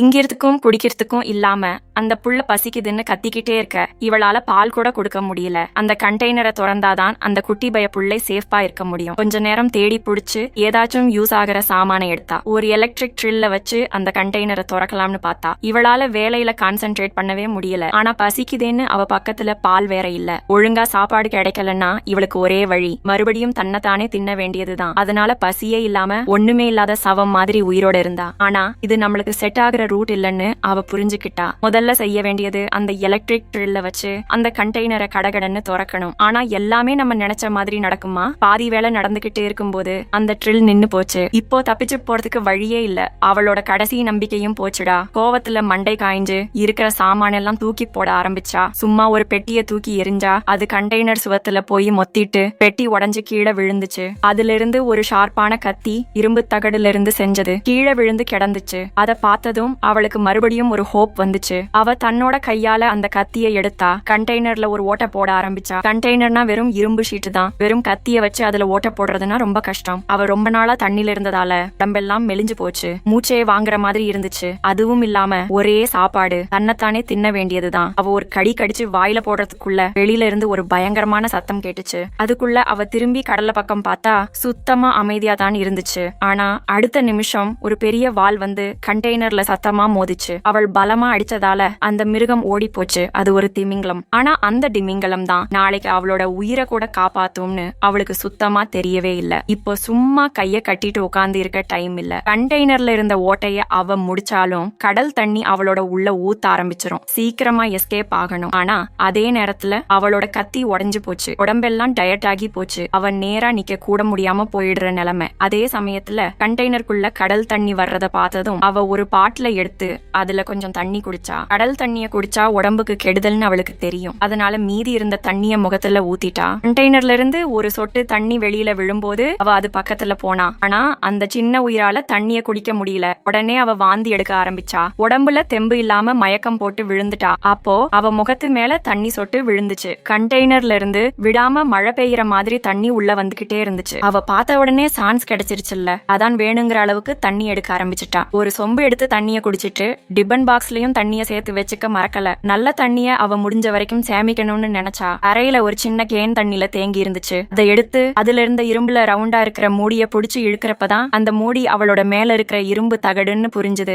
திங்கிறதுக்கும் குடிக்கிறதுக்கும் இல்லாம அந்த புள்ள பசிக்குதுன்னு கத்திக்கிட்டே இருக்க. இவளால பால் கூட கொடுக்க முடியல. அந்த கண்டெய்னரை திறந்தாதான் அந்த குட்டி பய புள்ளை சேஃபா இருக்க முடியும். கொஞ்ச நேரம் தேடி புடிச்சு ஏதாச்சும் யூஸ் ஆகிற சாமானை எடுத்தா. ஒரு எலக்ட்ரிக் ட்ரில்ல வச்சு அந்த கண்டெய்னரை திறக்கலாம்னு பார்த்தா. இவளால வேலையில கான்சென்ட்ரேட் பண்ணவே முடியல. ஆனா பசிக்குதேன்னு அவ பக்கத்துல பால் வேற இல்ல. ஒழுங்கா சாப்பாடு கிடைக்கலன்னா இவளுக்கு ஒரே வழி மறுபடியும் தன்னைத்தானே தின்ன வேண்டியதுதான். அதனால பசியே இல்லாம ஒண்ணுமே இல்லாத சவம் மாதிரி உயிரோட இருந்தா. ஆனா இது நம்மளுக்கு செட் ஆகுற ரூட் இல்லைன்னு அவ புரிஞ்சுக்கிட்டா. முதல்ல செய்ய வேண்டியது அந்த எலக்ட்ரிக் ட்ரில்ல வச்சு அந்த கண்டெய்னரை கடகடன்னு திறக்கணும். ஆனா எல்லாமே நம்ம நினைச்ச மாதிரி நடக்குமா? பாதி வேலை நடந்துகிட்டே இருக்கும்போது அந்த ட்ரில் நின்னு போச்சு. இப்போ தப்பிச்சு போறதுக்கு வழியே இல்ல. அவளோட கடைசி நம்பிக்கையும் போச்சுடா. கோவத்துல மண்டை காய்ஞ்சு இருக்கிற சாமானெல்லாம் தூக்கி போட ஆரம்பிச்சா. சும்மா ஒரு பெட்டியை தூக்கி எரிஞ்சா அது கண்டெய்னர் சுவத்துல போய் மொத்திட்டு பெட்டி உடஞ்சு கீழே விழுந்துச்சு. அதுல இருந்து ஒரு ஷார்ப்பான கத்தி இரும்பு தகடுல இருந்து செஞ்சது. கீழே விழுந்து கிடந்துச்சு. அதை பார்த்ததும் அவளுக்கு மறுபடியும் ஒரு ஹோப் வந்துச்சு. அவ தன்னோட கையால அந்த கத்தியை எடுத்தா கண்டெய்னர்ல ஒரு ஓட்டை போட ஆரம்பிச்சா. கண்டெய்னர்னா வெறும் இரும்பு ஷீட்டு தான். வெறும் கத்திய வச்சு அதுல ஓட்டை போடுறதுனா ரொம்ப கஷ்டம். அவ ரொம்ப நாளா தண்ணில இருந்ததால உடம்பெல்லாம் மெலிஞ்சு போச்சு. மூச்சையே வாங்குற மாதிரி இருந்துச்சு. அதுவும் இல்லாம ஒரே சாப்பாடு. தன்னைத்தானே தின்ன வேண்டியதுதான். அவ ஒரு கடி கடிச்சு வாயில போடுறதுக்குள்ள வெளியில இருந்து ஒரு பயங்கரமான சத்தம் கேட்டுச்சு. அதுக்குள்ள அவ திரும்பி கடலை பக்கம் பார்த்தா சுத்தமா அமைதியா தான் இருந்துச்சு. ஆனா அடுத்த நிமிஷம் ஒரு பெரிய வால் வந்து கண்டெய்னர்ல சத்தமா மோதிச்சு அவள் பலமா அடிச்சதால அந்த மிருகம் ஓடி போச்சு அது ஒரு திமிங்கலம். ஆனா அந்த திமிங்கலம் தான் நாளைக்கு அவளோட உயிரை கூட காப்பாத்தும்னு அவளுக்கு சுத்தமா தெரியவே இல்ல. இப்போ சும்மா கைய கட்டிட்டு உட்கார்ந்து இருக்க டைம் இல்ல. கண்டெய்னர்ல இருந்த ஓட்டைய அவ முடிச்சாலும் கடல் தண்ணி அவளோட உள்ள ஊத்த ஆரம்பிச்சிரும். சீக்கிரமா எஸ்கேப் ஆகணும். ஆனா அதே நேரத்துல அவளோட கத்தி உடைஞ்சு போச்சு. உடம்பெல்லாம் டயட் ஆகி போச்சு. அவ நேரா நிக்க கூட முடியாம போயிடுற நிலைமை. அதே சமயத்துல கண்டெய்னருக்குள்ள கடல் தண்ணி வர்றத பார்த்ததும் அவ ஒரு பாட்டுல எடுத்து அதுல கொஞ்சம் தண்ணி குடிச்சா கடல் தண்ணிய குடிச்சா உடம்புக்கு கெடுதல்னு அவளுக்கு தெரியும். அதனால மீதி இருந்த தண்ணிய முகத்துல ஊத்திட்டா. கண்டெய்னர்ல இருந்து ஒரு சொட்டு தண்ணி வெளியில விழும்போது அவ அது பக்கத்துல போனா. ஆனா அந்த சின்ன உயிரால தண்ணிய குடிக்க முடியல. உடனே அவ வாந்தி எடுக்க ஆரம்பிச்சா. உடம்புல தெம்பு இல்லாம மயக்கம் போட்டு விழுந்துட்டா. அப்போ அவ முகத்து மேல தண்ணி சொட்டு விழுந்துச்சு. கண்டெய்னர்ல இருந்து விடாம மழை பெய்யற மாதிரி தண்ணி உள்ள வந்துகிட்டே இருந்துச்சு. அவ பார்த்த உடனே சான்ஸ் கிடைச்சிருச்சுல்ல. அதான் வேணுங்கிற அளவுக்கு தண்ணி எடுக்க ஆரம்பிச்சிட்டா. ஒரு சொம்பு எடுத்து தண்ணிய குடிச்சிட்டு டிபன் பாக்ஸ்லயும் தண்ணிய சேர்த்து வச்சுக்க மறக்கல. நல்ல தண்ணிய அவ முடிஞ்ச வரைக்கும் சேமிக்கணும்னு நினைச்சா அறையில ஒரு சின்ன கேன் தண்ணில தேங்கி இருந்துச்சு. அதை எடுத்து அதுல இருந்த இரும்புல ரவுண்டா இருக்கிற மூடிய புடிச்சு இழுக்கிறப்பதான் அந்த மூடி அவளோட மேல இருக்கிற இரும்பு தகடுன்னு புரிஞ்சுது.